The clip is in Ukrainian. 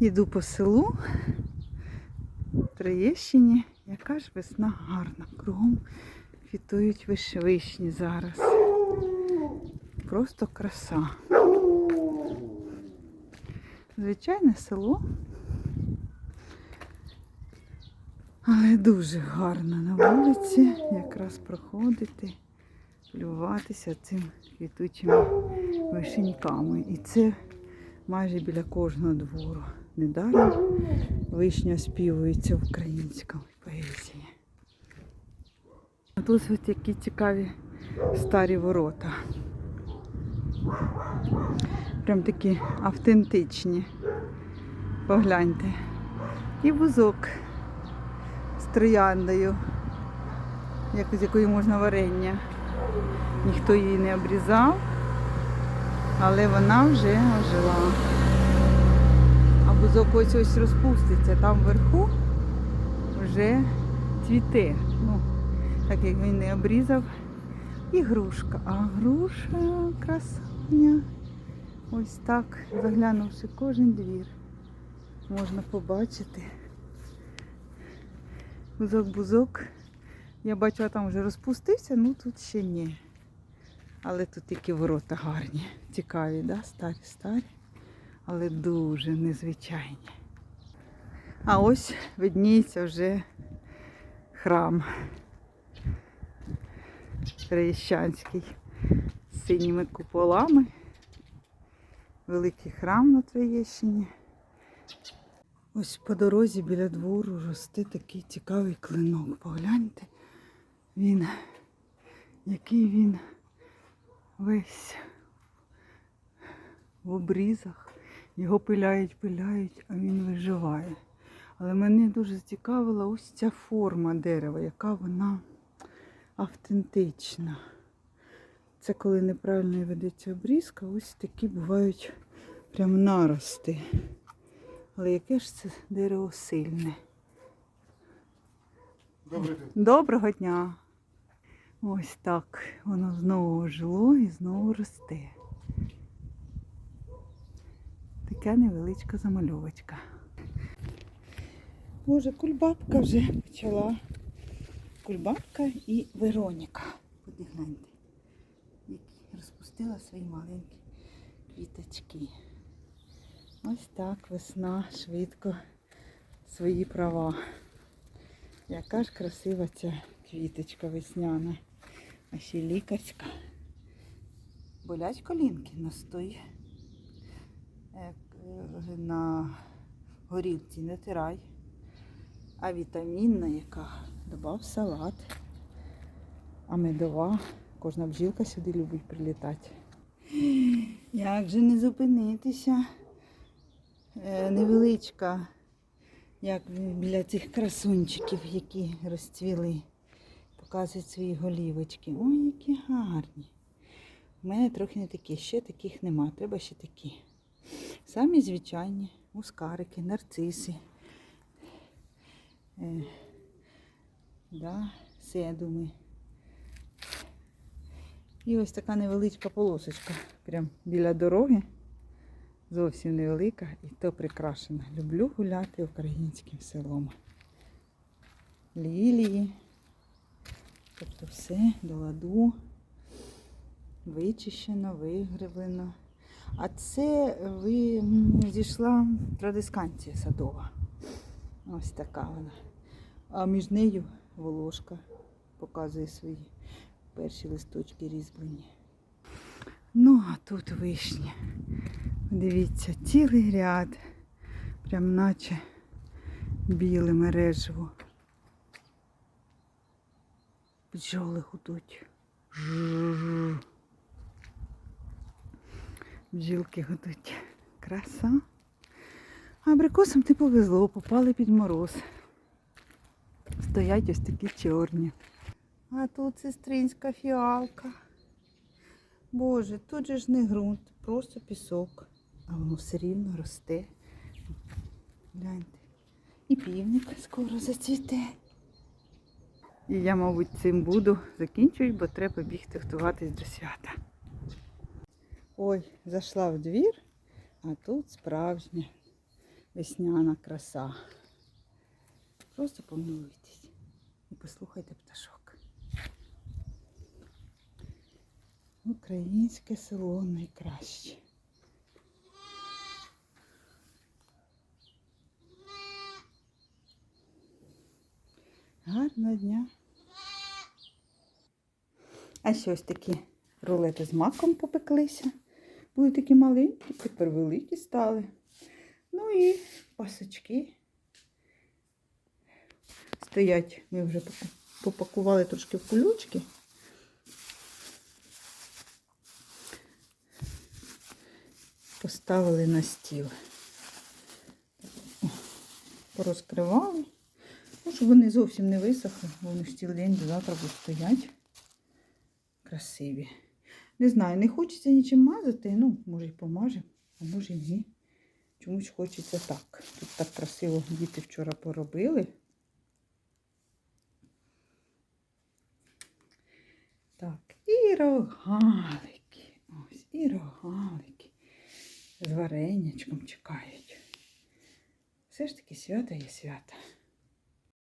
Йду по селу Троєщині. Яка ж весна гарна. Кругом квітують виш- вишні зараз. Просто краса. Звичайне село. Але дуже гарно на вулиці якраз проходити, плюватися цим квітучими вишеньками. І це майже біля кожного двору. Недаром вишня співується в українській поезії. А тут ось які цікаві старі ворота. Прям такі автентичні. Погляньте. І бузок з трояндою, з якої можна варення. Ніхто її не обрізав, але вона вже ожила. А ось ось розпуститься. Там вверху вже цвіте. Ну, так як він не обрізав. І грушка. А груша красуня. Ось так, заглянувши кожен двір, можна побачити. Бузок-бузок. Я бачила, там вже розпустився, ну тут ще ні. Але тут тільки ворота гарні, цікаві, да? старі, старі, але дуже незвичайні. А ось видніється вже храм Троєщанський з синіми куполами. Великий храм на Троєщині. Ось по дорозі біля двору росте такий цікавий клинок. Погляньте, він, який він весь в обрізах. Його пиляють, пиляють, а він виживає. Але мене дуже зацікавила ось ця форма дерева, яка вона автентична. Це коли неправильно ведеться обрізка, ось такі бувають прям нарости. Але яке ж це дерево сильне. Добрий день. Доброго дня. Ось так. Воно знову ожило і знову росте. Така невеличка замальовочка. Боже, кульбабка вже почала. Кульбабка і Вероніка. Подивляйте, які розпустила свої маленькі квіточки. Ось так весна швидко свої права. Яка ж красива ця квіточка весняна. А ще лікарська. Болять колінки настой. На горілці не тирай. А вітамінна яка? Добав салат. А медова. Кожна бджілка сюди любить прилітати. Як же не зупинитися? Е, невеличка як біля цих красунчиків, які розцвіли, показують свої голівочки. Ой, які гарні. У мене трохи не такі, ще таких нема, треба ще такі. Самі звичайні, мускарики, нарциси. Е, да, седуми. І ось така невеличка полосочка, прям біля дороги. Зовсім невелика і то прикрашена. Люблю гуляти українським селом. Лілії. Тобто все до ладу. Вичищено, вигребено. А це ви зійшла традисканція садова. Ось така вона. А між нею волошка показує свої перші листочки різьблені. Ну, а тут вишні. Дивіться, цілий ряд, прям наче біле мережево. Бджоли гудуть. Бджілки гудуть. Краса. А абрикосам не повезло, попали під мороз. Стоять ось такі чорні. А тут сестринська фіалка. Боже, тут же ж не ґрунт, просто пісок. А воно все рівно росте. Гляньте. І півник скоро зацвіте. І я, мабуть, цим буду закінчувати, бо треба бігти готуватись до свята. Ой, зайшла в двір, а тут справжня весняна краса. Просто помилуйтесь і послухайте пташок. Українське село найкраще. Гарного дня. А ще ось такі рулети з маком попеклися. Були такі маленькі, тепер великі стали. Ну і пасочки. Стоять, ми вже попакували трошки в кулючки. Поставили на стіл. Порозкривали. Ну, щоб вони зовсім не висохли, вони ж цілий день до завтра будуть стоять. Красиві. Не знаю, не хочеться нічим мазати. Ну, може й помажемо, а може й ні. Чомусь хочеться так. Тут так красиво діти вчора поробили. Так, і рогалики. Ось, і рогалики. З варенячком чекають. Все ж таки свято є свято.